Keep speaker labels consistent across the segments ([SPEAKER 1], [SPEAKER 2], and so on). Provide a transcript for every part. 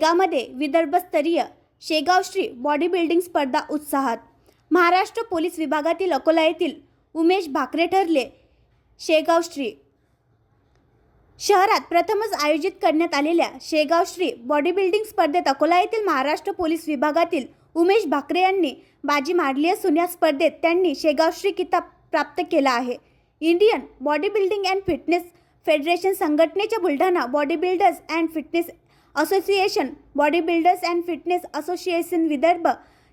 [SPEAKER 1] शेगावमध्ये विदर्भस्तरीय Shegaon Shri body building स्पर्धा उत्साहात. महाराष्ट्र पोलीस विभागातील अकोला येथील उमेश भाकरे ठरले शेगाव श्री. शहरात प्रथमच आयोजित करण्यात आलेल्या शेगाव श्री बॉडी बिल्डिंग स्पर्धेत अकोला येथील महाराष्ट्र पोलीस विभागातील उमेश भाकरे यांनी बाजी मारली असून या स्पर्धेत त्यांनी शेगाव श्री किताब प्राप्त केला आहे. Indian body building and fitness federation संघटनेच्या Buldhana body builders and fitness association body builders and fitness association Vidarbha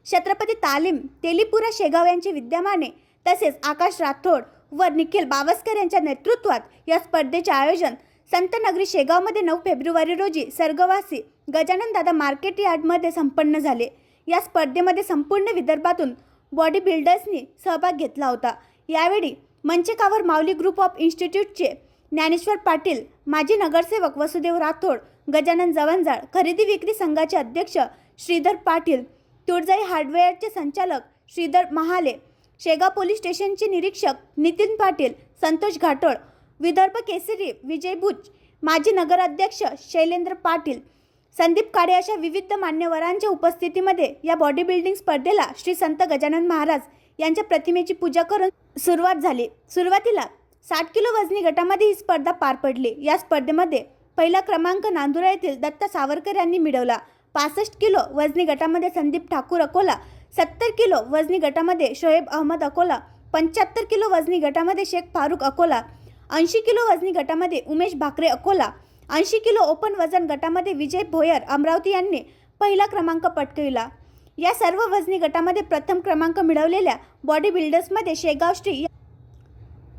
[SPEAKER 1] Chhatrapati Talim Telipura Shegaon यांचे विद्यमाने तसेच आकाश राठोड व निखिल बावस्कर यांच्या नेतृत्वात या स्पर्धेचे आयोजन संतनगरी शेगावमध्ये नऊ फेब्रुवारी रोजी सर्गवासी गजानन दादा मार्केट यार्डमध्ये संपन्न झाले. या स्पर्धेमध्ये संपूर्ण विदर्भातून बॉडी बिल्डर्सनी सहभाग घेतला होता. यावेळी मंचकावर माऊली ग्रुप ऑफ इन्स्टिट्यूटचे ज्ञानेश्वर पाटील माजी नगरसेवक वसुदेव राठोड गजानन जवंजाळ खरेदी विक्री संघाचे अध्यक्ष श्रीधर पाटील तुळजाई हार्डवेअरचे संचालक श्रीधर महाले शेगाव पोलीस स्टेशनचे निरीक्षक नितीन पाटील संतोष घाटोळ विदर्भ केसरी विजय भुज माजी नगराध्यक्ष शैलेंद्र पाटील संदीप काळे अशा विविध मान्यवरांच्या उपस्थितीमध्ये या बॉडी बिल्डिंग स्पर्धेला श्री संत गजानन महाराज यांच्या प्रतिमेची पूजा करून सुरुवात झाली. सुरुवातीला साठ किलो वजनी गटामध्ये ही स्पर्धा पार पडली. या स्पर्धेमध्ये पहिला क्रमांक नांदुरा येथील दत्ता सावरकर यांनी मिळवला. पासष्ट किलो वजनी गटामध्ये संदीप ठाकूर अकोला सत्तर किलो वजनी गटामध्ये शोएब अहमद अकोला पंच्याहत्तर किलो वजनी गटामध्ये शेख फारुख अकोला ऐंशी किलो वजनी गटामध्ये उमेश भाकरे अकोला ऐंशी किलो ओपन वजन गटामध्ये विजय भोयर अमरावती यांनी पहिला क्रमांक पटकविला. या सर्व वजनी गटामध्ये प्रथम क्रमांक मिळवलेल्या बॉडी बिल्डर्समध्ये शेगाव श्री या-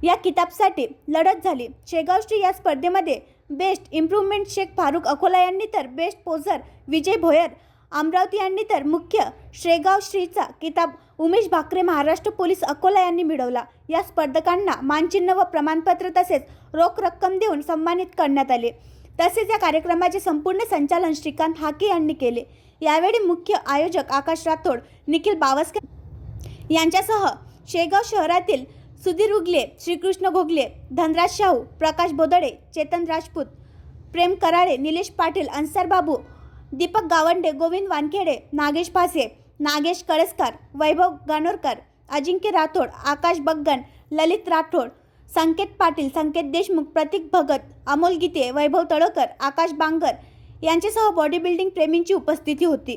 [SPEAKER 1] या किताबसाठी लढत झाली. शेगाव श्री या स्पर्धेमध्ये बेस्ट इम्प्रूव्हमेंट शेख फारुख अकोला यांनी तर बेस्ट पोझर विजय भोयर अमरावती यांनी तर मुख्य शेगाव श्रीचा किताब उमेश भाकरे महाराष्ट्र पोलीस अकोला यांनी मिळवला. या स्पर्धकांना मानचिन्ह व प्रमाणपत्र तसेच रोख रक्कम देऊन सन्मानित करण्यात आले. तसेच या कार्यक्रमाचे संपूर्ण संचालन श्रीकांत हाके यांनी केले. यावेळी मुख्य आयोजक आकाश राठोड निखिल बावस्कर यांच्यासह शेगाव शहरातील सुधीर उगले श्रीकृष्ण घोगले धनराज शाहू प्रकाश बोदडे चेतन राजपूत प्रेम कराळे निलेश पाटील अन्सार बाबू दीपक गावंडे गोविंद वानखेडे नागेश पासे नागेश कळसकर वैभव गानोरकर अजिंक्य राठोड आकाश बग्गन ललित राठोड संकेत पाटील संकेत देशमुख प्रतीक भगत अमोल गीते वैभव तळोकर आकाश बांगर यांच्यासह बॉडी बिल्डिंग प्रेमींची उपस्थिती होती.